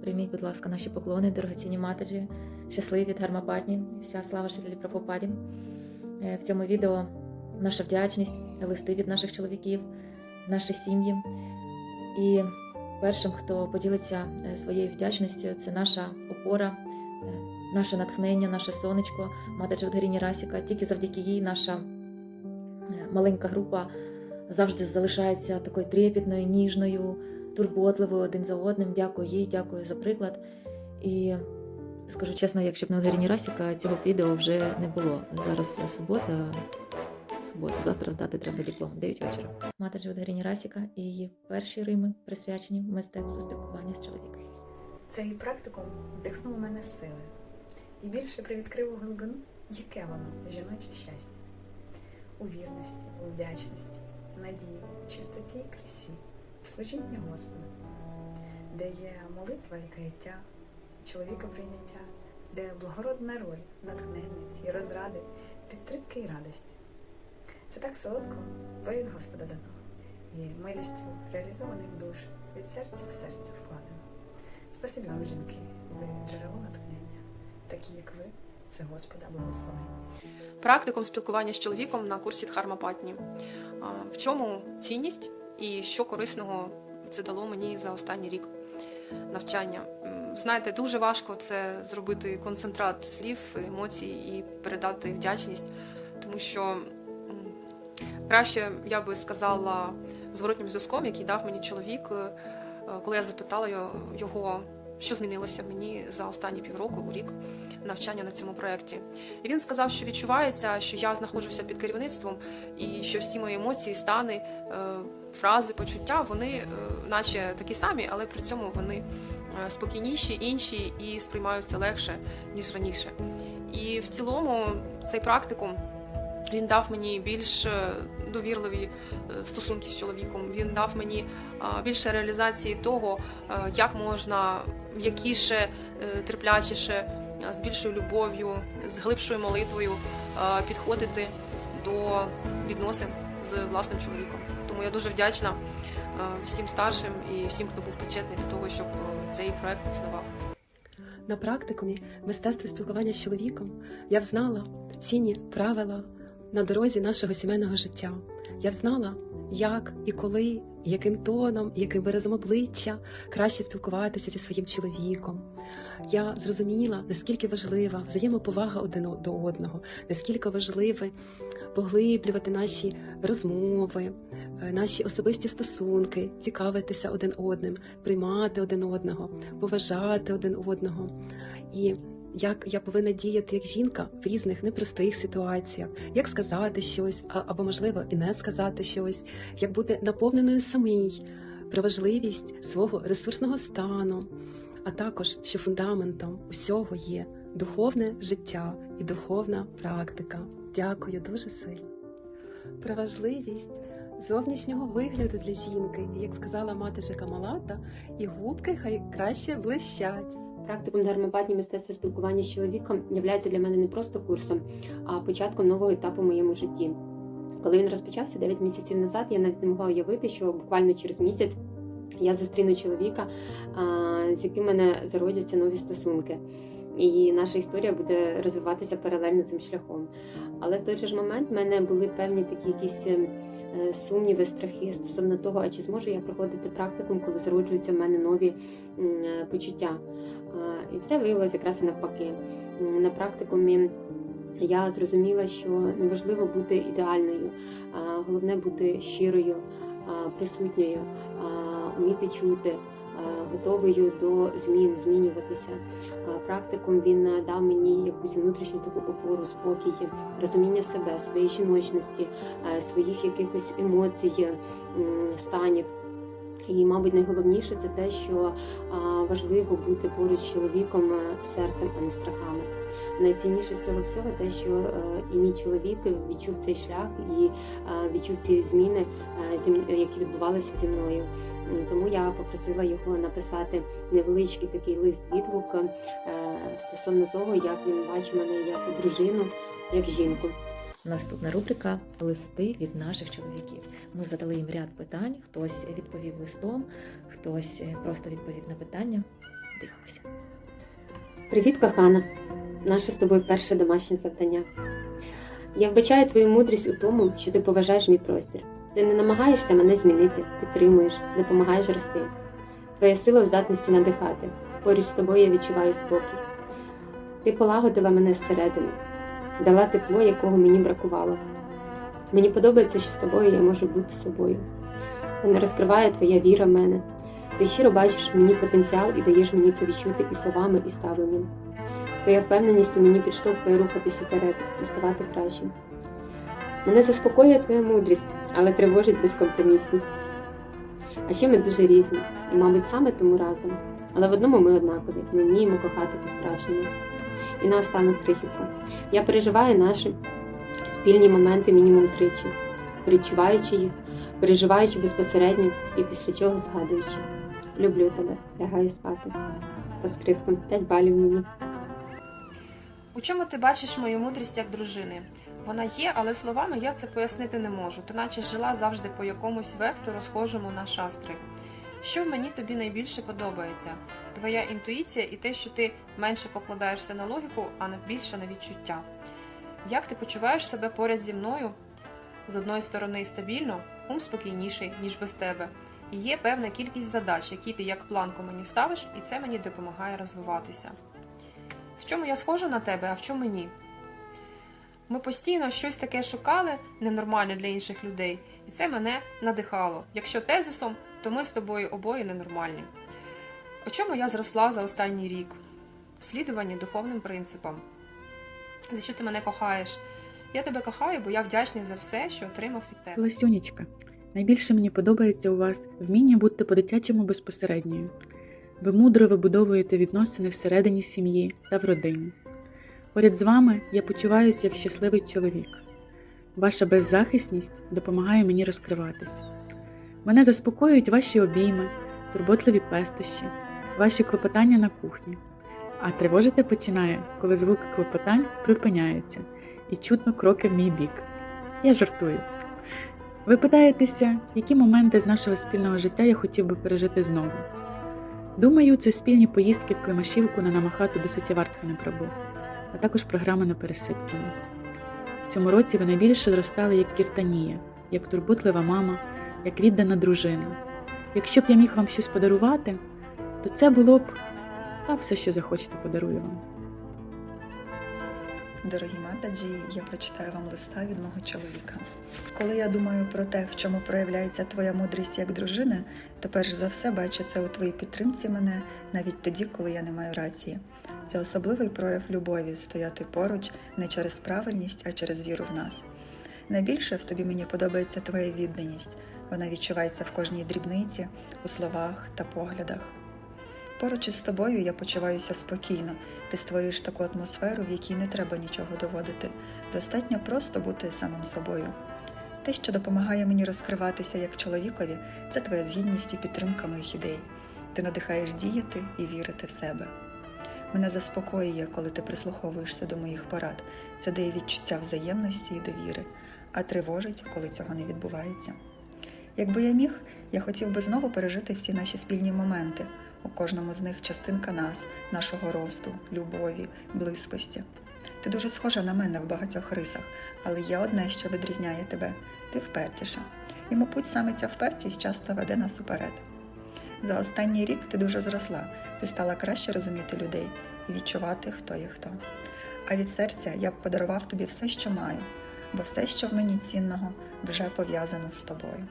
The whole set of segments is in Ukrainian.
Прийміть, будь ласка, наші поклони, дорогоцінні матері, щасливі дхармапатні, вся слава Шрілі Прабхупаді. Е, В цьому відео наша вдячність, листи від наших чоловіків, наші сім'ї. І першим, хто поділиться е, своєю вдячністю, це наша опора, е, наше натхнення, наше сонечко, мати Джавдгаріні Расіка. Тільки завдяки їй наша маленька група завжди залишається такою трепетною, ніжною, турботливою один за одним. Дякую їй, дякую за приклад. І скажу чесно, якщо б не Гаріні Расіка, цього відео вже не було. Зараз субота. Субота, завтра здати треба диплом, 9 вечора. Мати Джавдгаріні Расіка і її перші рими присвячені мистецтву спілкування з чоловіком. Цей практикум вдихнув у мене сили і більше привідкрив глибину, яке воно жіноче щастя. У вірності, у вдячності, надії, чистоті і красі, в служінні Господу, де є молитва і каяття, чоловіка прийняття, де благородна роль, натхненниці, розради, підтримки і радості. Це так солодко, бо Господа дано, і милістю реалізованих душ від серця в серце вкладено. Спасибі вам, жінки, ви джерело натхнення, такі як ви, це Господа благословення. практиком спілкування з чоловіком на курсі Дхармапатні. В чому цінність і що корисного це дало мені за останній рік навчання? Знаєте, дуже важко це зробити концентрат слів, емоцій і передати вдячність, тому що краще я би сказала зворотнім зв'язком, який дав мені чоловік, е, коли я запитала його- його, що змінилося мені за останні півроку, у рік навчання на цьому проєкті. І він сказав, що відчувається, що я знаходжуся під керівництвом, і що всі мої емоції, стани, е, фрази, почуття, вони е, наче такі самі, але при цьому вони е, спокійніші, інші і сприймаються легше, ніж раніше. І в цілому цей практикум він дав мені більш е, довірливі е, стосунки з чоловіком. Він дав мені е, більше реалізації того, як можна м'якіше, терплячіше, з більшою любов'ю, з глибшою молитвою підходити до відносин з власним чоловіком. Тому я дуже вдячна всім старшим і всім, хто був причетний до того, щоб цей проект існував. На практикумі мистецтва спілкування з чоловіком я взнала цінні правила на дорозі нашого сімейного життя. Я взнала, як і коли, яким тоном, яким виразом обличчя краще спілкуватися зі своїм чоловіком. Я зрозуміла, наскільки важлива взаємоповага один до одного, наскільки важливо поглиблювати наші розмови, е, наші особисті стосунки, цікавитися один одним, приймати один одного, поважати один одного. І як я повинна діяти як жінка в різних непростих ситуаціях, як сказати щось, або можливо і не сказати щось, як бути наповненою самій про важливість свого ресурсного стану, а також що фундаментом усього є духовне життя і духовна практика. Дякую дуже сильно. Про важливість зовнішнього вигляду для жінки, як сказала мати Жека Малата, і губки хай краще блищать. Практикум дharmapatні мистецтва спілкування з чоловіком являється для мене не просто курсом, а початком нового етапу в моєму житті. Коли він розпочався 9 місяців назад, я навіть не могла уявити, що буквально через місяць я зустріну чоловіка, з яким мене зародяться нові стосунки. І наша історія буде розвиватися паралельно цим шляхом. Але в той же ж момент в мене були певні такі якісь е, сумніви, страхи стосовно того, а чи зможу я проходити практикум, коли зароджуються в мене нові е, почуття. І все виявилося якраз і навпаки. На практикумі я зрозуміла, що неважливо бути ідеальною, головне бути щирою, присутньою, вміти чути, готовою до змін, змінюватися. Практикум він дав мені якусь внутрішню таку опору, спокій, розуміння себе, своєї жіночності, своїх якихось емоцій, станів. І, мабуть, найголовніше це те, що важливо бути поруч з чоловіком е, серцем, а не страхами. Найцінніше з цього всього те, що е, і мій чоловік відчув цей шлях і е, відчув ці зміни, які відбувалися зі мною. Тому я попросила його написати невеличкий такий лист відгук стосовно того, як він бачить мене як дружину, як жінку. Наступна рубрика листи від наших чоловіків. Ми задали їм ряд питань. Хтось відповів листом, хтось е, просто відповів на питання. Дивимося. Привіт, кохана! Наше з тобою перше домашнє завдання. Я вбачаю твою мудрість у тому, що ти поважаєш мій простір. Ти не намагаєшся мене змінити, підтримуєш, допомагаєш рости. Твоя сила в здатності надихати. Поруч з тобою я відчуваю спокій. Ти полагодила мене зсередини, дала тепло, якого мені бракувало. Мені подобається, що з тобою я можу бути собою. Мене розкриває твоя віра в мене. Ти щиро бачиш мені потенціал і даєш мені це відчути і словами, і ставленням. Твоя впевненість у мені підштовхує рухатись уперед і ставати кращим. Мене заспокоює твоя мудрість, але тривожить безкомпромісність. А ще ми дуже різні, і, мабуть, саме тому разом. Але в одному ми однакові, ми вміємо кохати по-справжньому. І наостанок крихітко. Я переживаю наші спільні моменти мінімум тричі, перечуваючи їх, переживаючи безпосередньо і після чого згадуючи. Люблю тебе, лягаю спати. По скриптам 5 балів мені. У чому ти бачиш мою мудрість як дружини? Вона є, але словами я це пояснити не можу. Ти наче жила завжди по якомусь вектору, схожому на шастри. Що в мені тобі найбільше подобається? Твоя інтуїція і те, що ти менше покладаєшся на логіку, а не більше на відчуття. Як ти почуваєш себе поряд зі мною? З одної сторони стабільно, ум спокійніший, ніж без тебе. І є певна кількість задач, які ти як планку мені ставиш, і це мені допомагає розвиватися. В чому я схожа на тебе, а в чому ні? Ми постійно щось таке шукали, ненормальне для інших людей, і це мене надихало. Якщо тезисом, то ми з тобою обоє ненормальні. У чому я зросла за останній рік? В слідуванні духовним принципам. За що ти мене кохаєш? Я тебе кохаю, бо я вдячний за все, що отримав від тебе. Ласюнечка, найбільше мені подобається у вас вміння бути по-дитячому безпосередньою. Ви мудро вибудовуєте відносини всередині сім'ї та в родині. Поряд з вами я почуваюся як щасливий чоловік. Ваша беззахисність допомагає мені розкриватись. Мене заспокоюють ваші обійми, турботливі пестощі, ваші клопотання на кухні. А тривожити починає, коли звуки клопотань припиняються і чутно кроки в мій бік. Я жартую. Ви питаєтеся, які моменти з нашого спільного життя я хотів би пережити знову. Думаю, це спільні поїздки в Климашівку на намахату до Сатівартхани Прабу, а також програма на Пересипкіну. В цьому році ви найбільше зростали як Кіртанія, як турботлива мама, як віддана дружина. Якщо б я міг вам щось подарувати, то це було б та все, що захочете, подарую вам. Дорогі матаджі, я прочитаю вам листа від мого чоловіка. Коли я думаю про те, в чому проявляється твоя мудрість як дружини, то перш за все бачу це у твоїй підтримці мене навіть тоді, коли я не маю рації. Це особливий прояв любові стояти поруч не через правильність, а через віру в нас. Найбільше в тобі мені подобається твоя відданість. Вона відчувається в кожній дрібниці, у словах та поглядах. Поруч із тобою я почуваюся спокійно. Ти створюєш таку атмосферу, в якій не треба нічого доводити. Достатньо просто бути самим собою. Те, що допомагає мені розкриватися як чоловікові, це твоя згідність і підтримка моїх ідей. Ти надихаєш діяти і вірити в себе. Мене заспокоює, коли ти прислуховуєшся до моїх порад. Це дає відчуття взаємності і довіри, а тривожить, коли цього не відбувається. Якби я міг, я хотів би знову пережити всі наші спільні моменти. У кожному з них частинка нас, нашого росту, любові, близькості. Ти дуже схожа на мене в багатьох рисах, але є одне, що відрізняє тебе ти впертіша. І, мабуть, саме ця впертість часто веде нас уперед. За останній рік ти дуже зросла, ти стала краще розуміти людей і відчувати, хто є хто. А від серця я б подарував тобі все, що маю, бо все, що в мені цінного, вже пов'язано з тобою.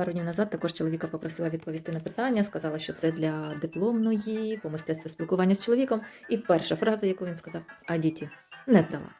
Пару днів назад також чоловіка попросила відповісти на питання, сказала, що це для дипломної, по мистецтву спілкування з чоловіком. І перша фраза, яку він сказав, а діті не здала.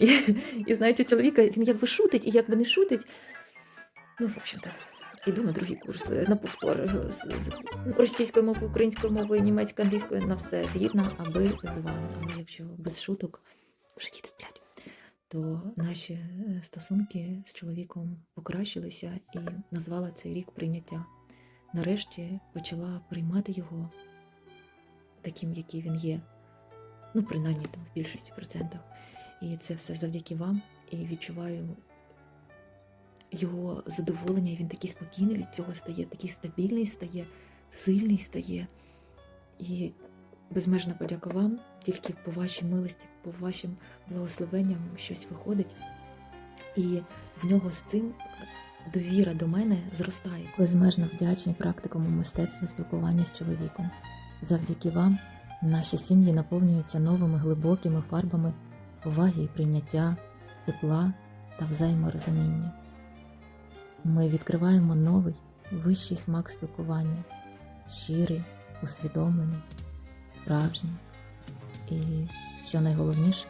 І, і знаючи чоловіка, він якби шутить і якби не шутить. Ну, в общем-то, іду на другий курс, на повтор з, з російською мовою, українською мовою, німецькою, англійською, на все згідно, аби з вами. Але якщо без шуток в житті не сплять то наші е, стосунки з чоловіком покращилися і назвала цей рік прийняття. Нарешті почала приймати його таким, який він є. Ну, принаймні там в більшості процентах. І це все завдяки вам. І відчуваю його задоволення. і Він такий спокійний від цього стає, такий стабільний стає. сильний стає. І безмежна подяка вам, тільки по вашій милості, по вашим благословенням щось виходить. І в нього з цим довіра до мене зростає. Безмежно вдячні практикам у мистецтві спілкування з чоловіком. Завдяки вам наші сім'ї наповнюються новими глибокими фарбами поваги і прийняття, тепла та взаєморозуміння. Ми відкриваємо новий, вищий смак спілкування, щирий, усвідомлений, справжній. І, що найголовніше,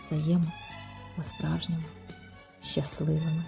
стаємо по-справжньому щасливими.